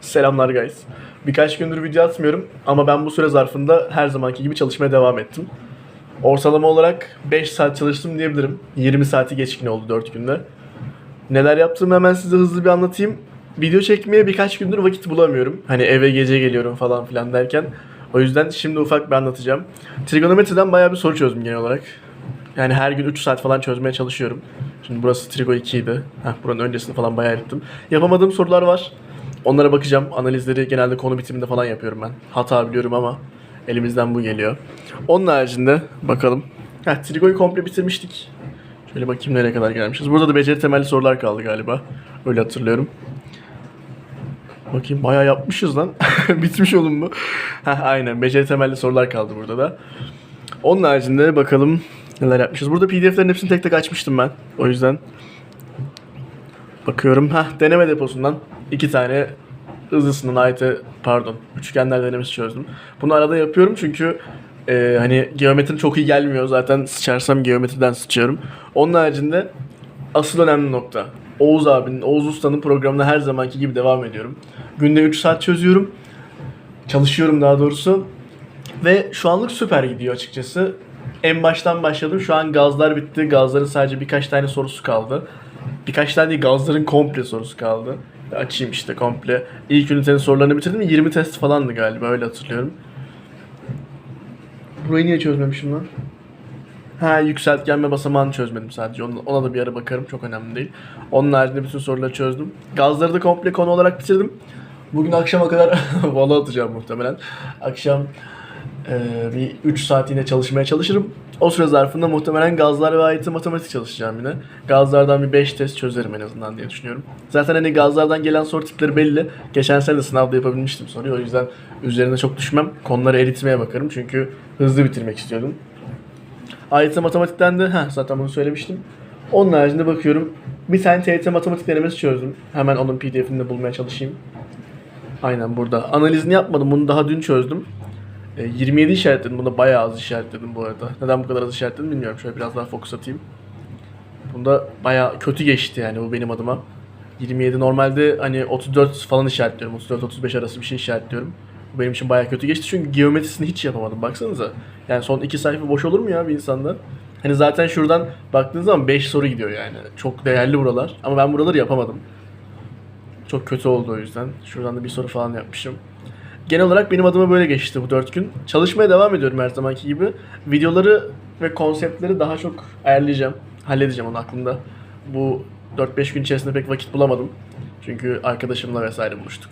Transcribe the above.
Selamlar guys. Birkaç gündür video atmıyorum ama ben bu süre zarfında her zamanki gibi çalışmaya devam ettim. Ortalama olarak 5 saat çalıştım diyebilirim. 20 saati geçkin oldu 4 günde. Neler yaptığımı hemen size hızlı bir anlatayım. Video çekmeye birkaç gündür vakit bulamıyorum. Hani eve gece geliyorum falan filan derken. O yüzden şimdi ufak bir anlatacağım. Trigonometriden bayağı bir soru çözdüm genel olarak. Yani her gün 3 saat falan çözmeye çalışıyorum. Şimdi burası Trigo 2 idi. Heh, buranın öncesini falan bayağı yaptım. Yapamadığım sorular var. Onlara bakacağım. Analizleri genelde konu bitiminde falan yapıyorum ben. Hata biliyorum ama elimizden bu geliyor. Onun haricinde bakalım. Heh, Trigo'yu komple bitirmiştik. Şöyle bakayım nereye kadar gelmişiz. Burada da beceri temelli sorular kaldı galiba. Öyle hatırlıyorum. Bakayım bayağı yapmışız lan. Bitmiş oğlum bu. Heh, aynen beceri temelli sorular kaldı burada da. Onun haricinde bakalım neler yapmışız. Burada pdf'lerin hepsini tek tek açmıştım ben. O yüzden bakıyorum. Ha deneme deposundan iki tane hızlısından ait pardon üçgenler denemesi çözdüm. Bunu arada yapıyorum çünkü e, hani geometri çok iyi gelmiyor. Zaten sıçarsam geometriden sıçıyorum. Onun haricinde asıl önemli nokta. Oğuz abinin, Oğuz Usta'nın programına her zamanki gibi devam ediyorum. Günde 3 saat çözüyorum. Çalışıyorum daha doğrusu. Ve şu anlık süper gidiyor açıkçası. En baştan başladım. Şu an gazlar bitti. Gazların sadece birkaç tane sorusu kaldı. Birkaç tane değil gazların komple sorusu kaldı. Açayım işte komple. İlk ünitenin sorularını bitirdim. 20 test falandı galiba öyle hatırlıyorum. Burayı niye çözmemişim lan? Ha yükseltgen ve basamağını çözmedim sadece. Ona, ona da bir ara bakarım. Çok önemli değil. Onun haricinde bütün soruları çözdüm. Gazları da komple konu olarak bitirdim. Bugün akşama kadar vola atacağım muhtemelen. Akşam e, bir 3 saat yine çalışmaya çalışırım. O süre zarfında muhtemelen gazlar ve ait matematik çalışacağım yine. Gazlardan bir 5 test çözerim en azından diye düşünüyorum. Zaten hani gazlardan gelen soru tipleri belli. Geçen sene de sınavda yapabilmiştim soruyu. O yüzden üzerine çok düşmem. Konuları eritmeye bakarım. Çünkü hızlı bitirmek istiyordum. AYT matematikten de heh, zaten bunu söylemiştim. Onun haricinde bakıyorum. Bir tane TYT matematik denemesi çözdüm. Hemen onun pdf'ini de bulmaya çalışayım. Aynen burada. Analizini yapmadım. Bunu daha dün çözdüm. E, 27 işaretledim. Bunda bayağı az işaretledim bu arada. Neden bu kadar az işaretledim bilmiyorum. Şöyle biraz daha fokus atayım. Bunda bayağı kötü geçti yani bu benim adıma. 27 normalde hani 34 falan işaretliyorum. 34-35 arası bir şey işaretliyorum. Bu benim için bayağı kötü geçti çünkü geometrisini hiç yapamadım. Baksanıza. Yani son iki sayfa boş olur mu ya bir insanda? Hani zaten şuradan baktığınız zaman 5 soru gidiyor yani. Çok değerli buralar. Ama ben buraları yapamadım. Çok kötü oldu o yüzden. Şuradan da bir soru falan yapmışım. Genel olarak benim adıma böyle geçti bu 4 gün. Çalışmaya devam ediyorum her zamanki gibi. Videoları ve konseptleri daha çok ayarlayacağım. Halledeceğim onu aklımda. Bu 4-5 gün içerisinde pek vakit bulamadım. Çünkü arkadaşımla vesaire buluştuk.